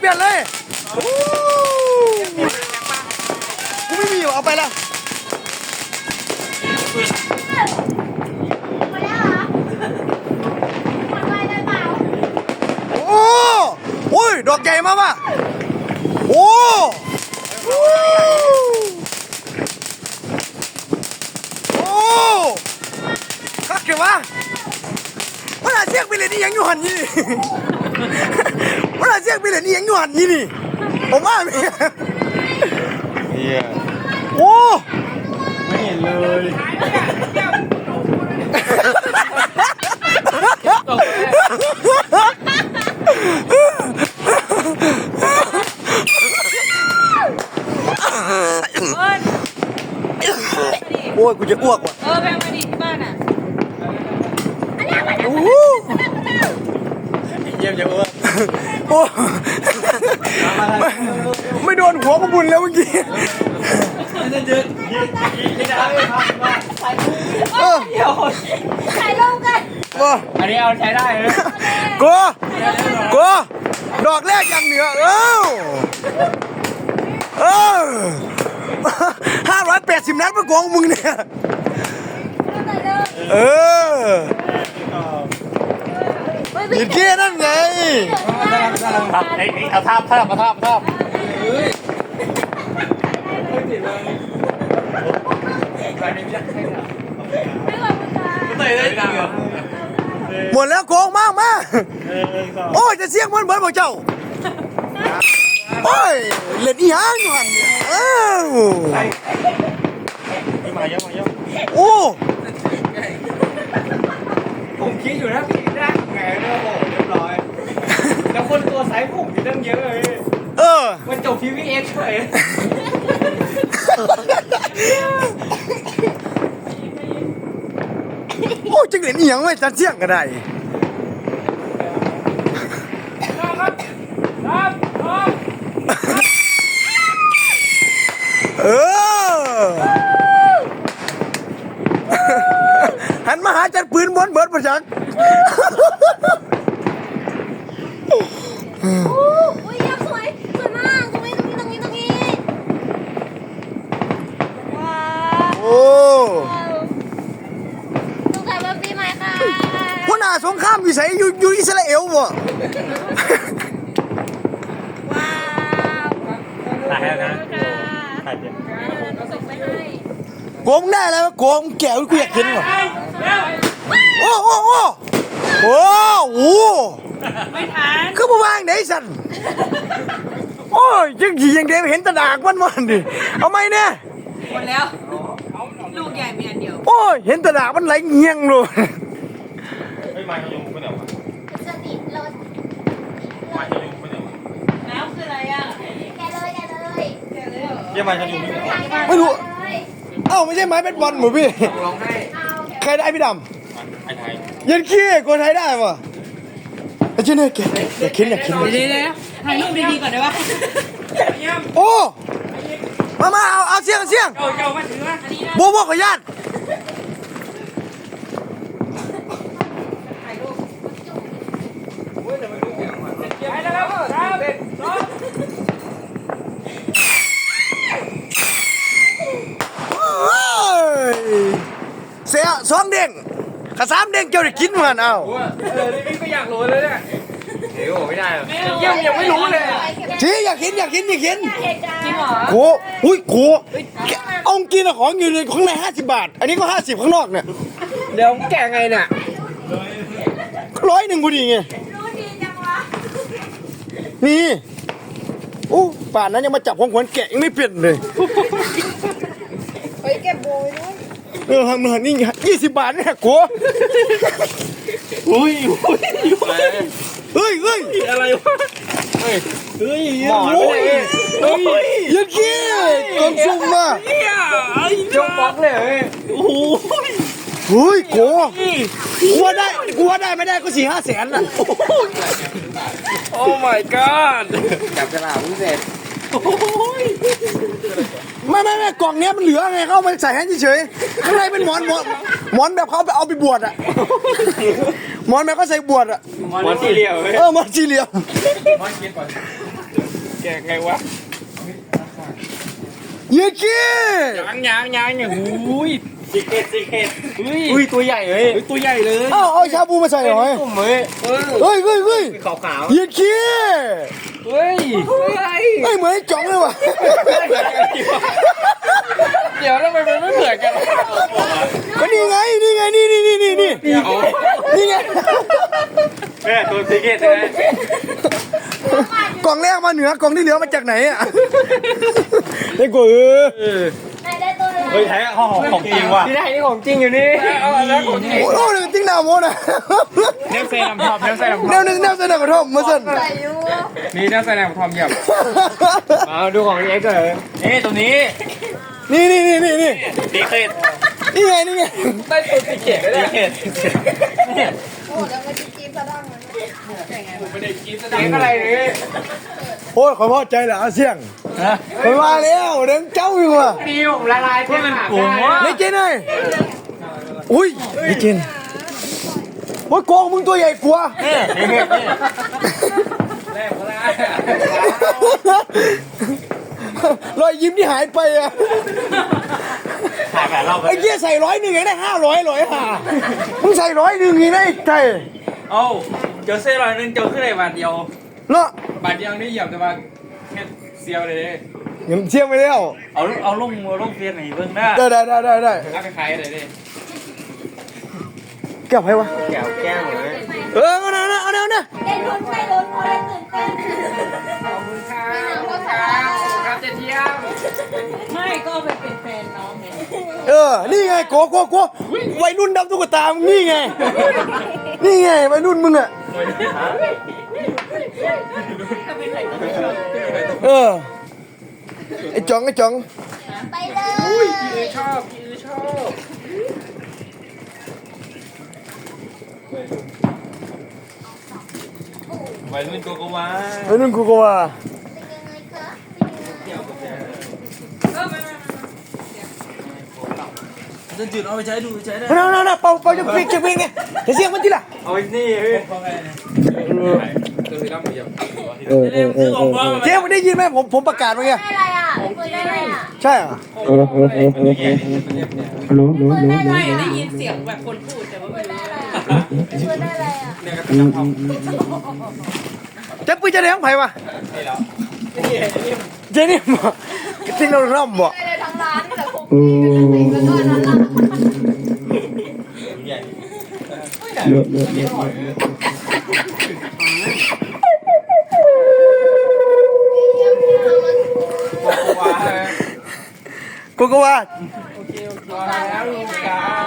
เปลี่ยนเลยอู้กูไม่มีอยู่เอาไปละหมดแล้วเหรอหมดไปได้เปล่าโอ้โอ้ยดอกใหญ่มากว่ะโอ้อู้โอ้คักเกี่ยววะมันอาเสียงไปเลยนี่ยังอยู่หันนี่นอา เสียงไปเลยนี่ยังอยู่หันนี่นี่ผมว่าไม่เนี่ยโอ้ไม่เห็นเลยโอ้ยกูจะอ้วกว่ะเออแพงมาดิที่บ้านอะโอ้โหเยี่ยมจะอ้วก โอ้ไม่ไม่โดนหัวกระบุญแล้วเมื่อกี้เออถ่ายรูปกันโอ้อันนี้เอาใช้ได้เลยกูกูดอกแรกอย่างเหนือเอ้าเออห้าร้อยแปดสิบนัดมาโกงมึงเนี่ย เออ ยหยิบเกี้นั่นไงครับไอ้ไอ้เอาท่าท่ามาท่าท่าไม่ไหวมึงจ้าเตะได้จริงเหรอหมดแล้วโกงมากมากเออสองโอ้ยจะเสียงเหมือนเหมือนบอกเจ้า โอ้ยเล่นอีหยังอยู่หันเนี่ยอ้าวมาเยอะมาเยอะโอ้ ผมคิดอยู่นะพี่ได้ไงเนี่ยโอ้โหเรียบร้อย แล้วคนตัวไซส์ผมมีตั้งเยอะเลยเออ มันจบทีวีเอ็กซ์เฉยโอ้จังเล่นอีหยังไว้จะเสียงก็ได้เออ หันมาหา จัดปืนบนเบิดประจักษ์อุ้ยยักษ์สวยสวยมากตรงนี้ตรงนี้ตรงนี้ตรงนี้ว้าวโอ้สุขสันต์วันปีใหม่ค่ะหัวหน้าสงครามอยู่ไสอยู่อยู่อิสราเอลบ่ว้าวถ่ายแล้วนะค่ะถ่ายเดี๋ยวเราส่งไปให้โกงได้แล้วโกงแก้วกูอยากเห็นว่ะ โอ้โอ้โอ้โอ้โหไม่ทันคือบ่วางได้สั่นโอ้ยจังสิยังเดเห็นแตะดากมันมันดิเอาไหมเนี่ยหมดแล้ว ลูกใหญ่มีอันเดียวโอ้ยเห็นแตะดากมันไหลเงียงเลยเฮ้ยมาจะยุ่งไปไหนวะจะติดรถมาจะยุ่งไปไหนวะน้ำคืออะไรอะแกเลยแกเลยแกเลยเหรอเยี่ยมมาจะยุ่งไปไหนวะไม่รู้เอ้าไม่ใช่ไม้เป็นบอลหมูพี่ร้องให้เอาแกใครได้พี่ดไอ้ไท ยันขี้กูไทยได้ป่ะไอ้เจ้าเนี่ยแกอยากกินอยากกินอยากกินเดี๋ยถ่ายรูปดีๆก่อนได้ปะโอ้มามาเอาเอาเสียงเสียงเจ้าเจ้ามาถือมาโบโบขออนุญาตไปแล้วครับครันสองเฮ้ยเสียสองเด้ง กระสามเด้งเจ้าได้กินมันเอาเออนี่ก็อยากรู้เลยเนี่ยเดี๋ยวไม่ได้หรอยังยังไม่รู้เลยชี้อยากกินอยากกินอยากกินจริงเหรอโกอุ้ยโกเอากินอะของอยู่ในข้างในห้าสิบบาท อันนี้ก็ห้าสิบข้างนอกเนี่ยเดี๋ยวแกไงเนี่ยร้อยหนึ่งพอดีไงรู้ดีจังวะนี่โอ้ป่านนั้นยังมาจับของขวัญแกะยังไม่เปลี่ยนเลยไปเก็บโบยด้วย เออทำมานี่ยี่สิบบาทเนี่ยโกอุ้ยอุ้ยเฮ้ยเฮ้ยอะไรวะเฮ้ยเฮ้ยโอ้ยเฮ้ยยันกี้กองซุ่มมายกบล็อกเลยเฮ้ยโอ้ยเฮ้ยโกกูว่าได้กูว่าได้ไม่ได้ก็สี่ห้าแสนน่ะโอ้ my god จับฉลากพิเศษไม่ไม่ไม่กล่องเนี้ยมันเหลือไงเขาเอามาใส่ให้เฉยๆข้างในเป็นหมอนหมอนหมอนแบบเขาเอาไปเอาไปบวชอะหมอนแบบเขาใส่บวชอะมันสี่เหลี่ยมเฮ้ยเออหมอนสี่เหลี่ยมมันคิดก่อนแกไงวะเยี่ยขี้ยังยังยังอย่างหูยสิเกตสิเกตเฮ้ยอุ้ยตัวใหญ่เลยเฮ้ยตัวใหญ่เลยเอ้าเอาชาบูมาใส่หน่อยตุ่มเลยเออเฮ้ยเฮ้ยเฮ้ยขาวขาวเยี่ยขี้ เฮ้ยเฮ้ยเฮ้ยเหมือนไอ้จ๋องเลยว่ะเดี๋ยวทำไมมันไม่เหมือนกันก็นี่ไงนี่ไงนี่นี่นี่นี่นี่นี่ไงแม่ตัวสิเกตใช่ไหมกล่องแรกมาเหนือกล่องที่เหลือมาจากไหนอะไอ้กูเออไหนได้ตัวอะไรเฮ้ยแท้ของของจริงว่ะที่ไหนนี่ของจริงอยู่นี่เอาแล้วของจริงโอ้โหหนึ่งติ้งหน้าโมนะเนฟเซนำทอมเนฟเซนำทแนอวมหนึ่งแนวเสนอกระทบมาสั่นใส่ยูนี่เนฟเซนำทอมหยับเอาดูของเอ็กซ์เลยนี่ตัวนี้นี่นี่นี่นี่นี่สิเกตนี่ไงนี่ไงได้ตัวสีเขียวเลยสิเกตโอ้แล้วมันจะจีบสะดังมันไม่ได้กินแสดงอะไรเลยโอ้ยขอพอใจแหละอาเซียงไปมาแล้วเดินเจ้าอยู่ว่ะนี่ผมละลายเพื่อนมันปุ๋งวะนี่เจนเลยอุ้ยนี่เจน โอ้ยโกงมึงตัวใหญ่กว่านี่นี่นี่แรกก็ได้รอยยิ้มที่หายไปอะถ่ายแบบเราไปไอ้เกี้ยใส่ร้อยหนึ่งยังได้ห้าร้อยร้อยห่ามึงใส่ร้อยหนึ่งยังได้ใจเอ้าเจอเซ่ร้อยนึงเจอขึ้นในบาทเดียวเนาะบาทเดียวนี่เหยียบแต่ว่าแค่เซียวเลยยังเชี่ยไม่แล้วเอาเอาลงมือลงเฟียนไหนเบิ่งหน้าได้ได้ได้ได้ได้เอาไปขายเลยดิแก้วใครวะแก้วแก้วเลยเออเอาหน่อยนะเอาหน่อยนะได้ลุ้นได้ลุ้นได้ตื่นเต้นขอบคุณครับขอบคุณครับครับเจเทียมไม่ก็เอาไปเป็นแฟนน้องไงเออ นี่ไงโกโกโกวัยรุ่นดำตุ๊กตามึงนี่ไง นี่ไงวัยรุ่นมึงอะถ้าเป็นใครก็ไม่ชอบเออไอ้จ๋องไอ้จ๋องไปเลยพี่ชอบพี่ชอบ วัยรุ่นโกโกวาวัยรุ่นกูก็ว่า จนจุดเอาไปใช้ดูใช้ได้เอาเอาเอาเป่าเป่าจะเพลงจะเพลงไงจะเสียงมันทีละเอาไอ้นี่เฮ้ยตัวสีดำเหยียบเออเออเออเออเจ๊มึงได้ยินไหมผมผมประกาศเมื่อกี้ ได้อะไรอะเปิดได้อะไรอะ ใช่เหรอเปิดได้อะไรไม่อ่ะได้ยินเสียงแบบคนพูดแต่ว่าไม่รู้เปิดได้อะไรอะเนี่ยก็เป็นน้ำทอมเจ๊ปุ้ยจะได้ของไผ่วะเจนี่หมอจริงเราร่ำบ่ได้เลยทั้งร้านนี่แหละคุกแล้วก็นั่นละว้กูก็ว่าโอเคโอเค แล้วลูกจ๋า